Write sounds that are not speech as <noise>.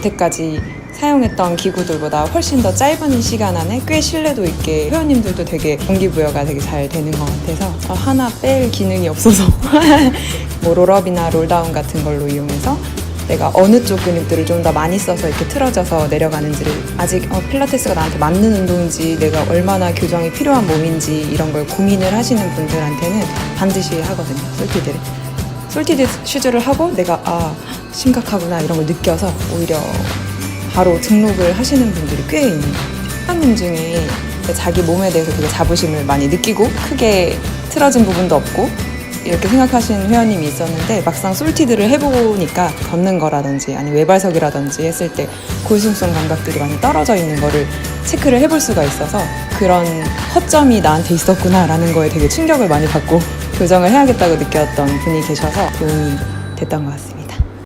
여태까지 사용했던 기구들보다 훨씬 더 짧은 시간 안에 꽤 신뢰도 있게 회원님들도 되게 동기부여가 되게 잘 되는 것 같아서 어, 하나 뺄 기능이 없어서 <laughs> 뭐 롤업이나 롤다운 같은 걸로 이용해서 내가 어느 쪽 근육들을 좀 더 많이 써서 이렇게 틀어져서 내려가는지를 아직 어, 필라테스가 나한테 맞는 운동인지 내가 얼마나 교정이 필요한 몸인지 이런 걸 고민을 하시는 분들한테는 반드시 하거든요 솔티드를. 솔티드 슈즈를 하고 내가 아 심각하구나 이런 걸 느껴서 오히려 바로 등록을 하시는 분들이 꽤 있는 회원님 중에 자기 몸에 대해서 되게 자부심을 많이 느끼고 크게 틀어진 부분도 없고 이렇게 생각하시는 회원님이 있었는데 막상 솔티드를 해보니까 걷는 거라든지 아니 외발석이라든지 했을 때 골순성 감각들이 많이 떨어져 있는 거를 체크를 해볼 수가 있어서 그런 허점이 나한테 있었구나라는 거에 되게 충격을 많이 받고 <laughs> 교정을 해야겠다고 느꼈던 분이 계셔서 도움이 됐던 것 같습니다.